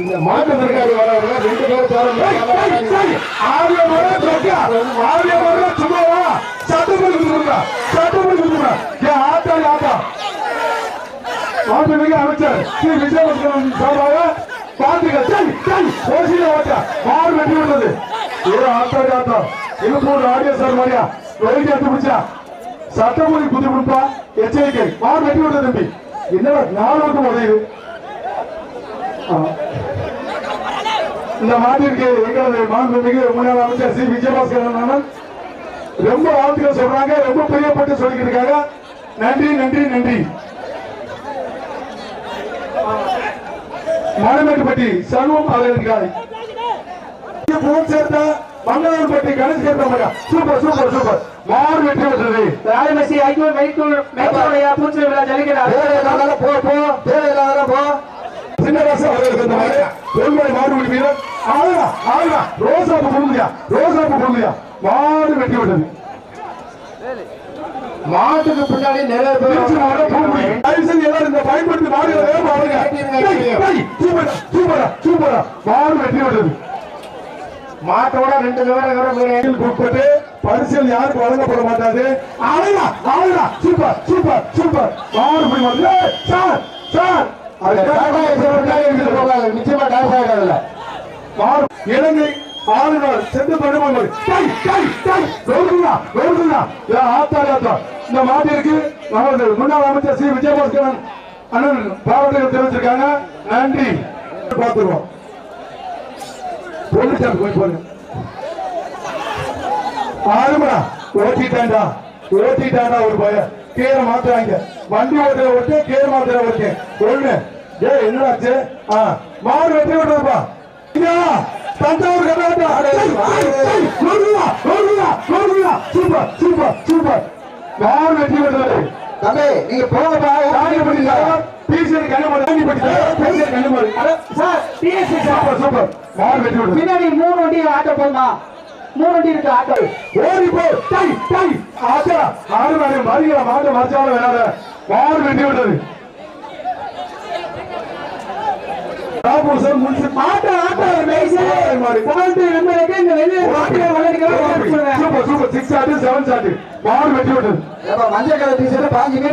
இந்த மாற்றத்திற்காக வரவங்க ரெண்டு பேரும் ஆரிய முறை சும்மாவா? மாண்புமிகு அமைச்சர் ஸ்ரீ விஜயலட்சுமி சார்பாக பாத்துக்க சரி சரி ஓசியில ஓட்ட மாறு வெட்டி விடுறது ஆடியோ சார் மாதிரியா? எடுத்து பிடிச்சா. சட்டமொழி கொடுப்பா எச்சரிக்கை. மாறு வெட்டி விடுறது தம்பி. என்னடா இந்த மாட்டிற்கு எங்களது மாண்புமிகு முன்னாள் அமைச்சர் சி. விஜயபாஸ்கரன் ரொம்ப வாழ்த்துக்கள் சொல்றாங்க ரொம்ப பிரியப்பட்டு சொல்லிக்கிட்டு இருக்காங்க. நன்றி நன்றி நன்றி. மணமேட்டுப்பட்டி சண்முகம் அவர்களுக்காக போன் சேர்த்த மங்களூர்பட்டி கணேஷ் மாதிரி சூப்பர் சூப்பர் சூப்பர். மாறு வெற்றி பெற்றது. ராஜமசி ஐக்கிய மைக்கூர் மைக்கூருடைய பூச்சி விழா ஜலிக்கிறார் தேவையில்லாத போ போ. தேவையில்லாத போ. சின்னராசு அவர்களுக்கு இந்த மாதிரி பெருமலை மாடு பிடி வீரர் ஆளுடா ஆளுடா. ரோசாப்பு கொடுங்கயா ரோசாப்பு கொடுங்கயா மாடு வெட்டி விட்டது மாட்டுக்கு பின்னாடி நிறைய பேர் எல்லாரும் இந்த பயன்படுத்தி மாடுகளை வேகமா வருங்க. சூப்பரா, சூப்பரா. மாடு வெட்டி விட்டது மாட்டோட ரெண்டு விவரம் உட்பட்டு பரிசில் யாருக்கு வழங்கப்பட மாட்டாது. ஆளுடா ஆளுடா சூப்பர் சூப்பர் சூப்பர். மாடு. பிடி வந்து சார். சார். நிச்சயமா டான்ஸ் ஆகாதுல்ல மாறு இலங்கை ஆளுநர் சென்று பெருமாள் டை டை டை ரோடுங்களா ரோடுங்களா ஏ இந்த மாட்டிற்கு நமது முன்னாள் அமைச்சர் சி. விஜயபாஸ்கரன் அண்ணன் பாராட்டுகள் தெரிவிச்சிருக்காங்க. நன்றி. பார்த்துருவோம். போலீசார் போய் போடுங்க. ஆறுமடா ஓட்டிட்டாண்டா ஓட்டிட்டாண்டா ஒரு பய. கீழ மாத்துறாங்க வண்டி ஓட்டுற ஓட்டு கீழ மாத்துற ஓட்டு ஒண்ணு. ஏ என்னடாச்சு மாடு வெட்டி விடுறப்பா Thanjavur Karnataka. Super super super. மாடு வெட்டி விடுறது தம்பி நீங்க போங்கப்பா Ranipatti sir PCR Kannimari Ranipatti sir PCR Kannimari sir. DSC sir. Super super. மாடு வெட்டி விடுறது பின்னாடி மூணு வண்டி ஆட்டோ போமா மூணு வண்டி இருக்கு ஆட்டோ. ஓடி போ. டை டை. ஆச்சா ஆறு மணி மறியல மாட்டு மறைச்சாலும் வேணாத மாடு வெட்டி விட்டது Rapur sir Munshi auto super super six ஆட்டு செவன் ஆட்டு வெட்டி விட்டது மஞ்சள் கலர் டிஷர்ட் பாஞ்சு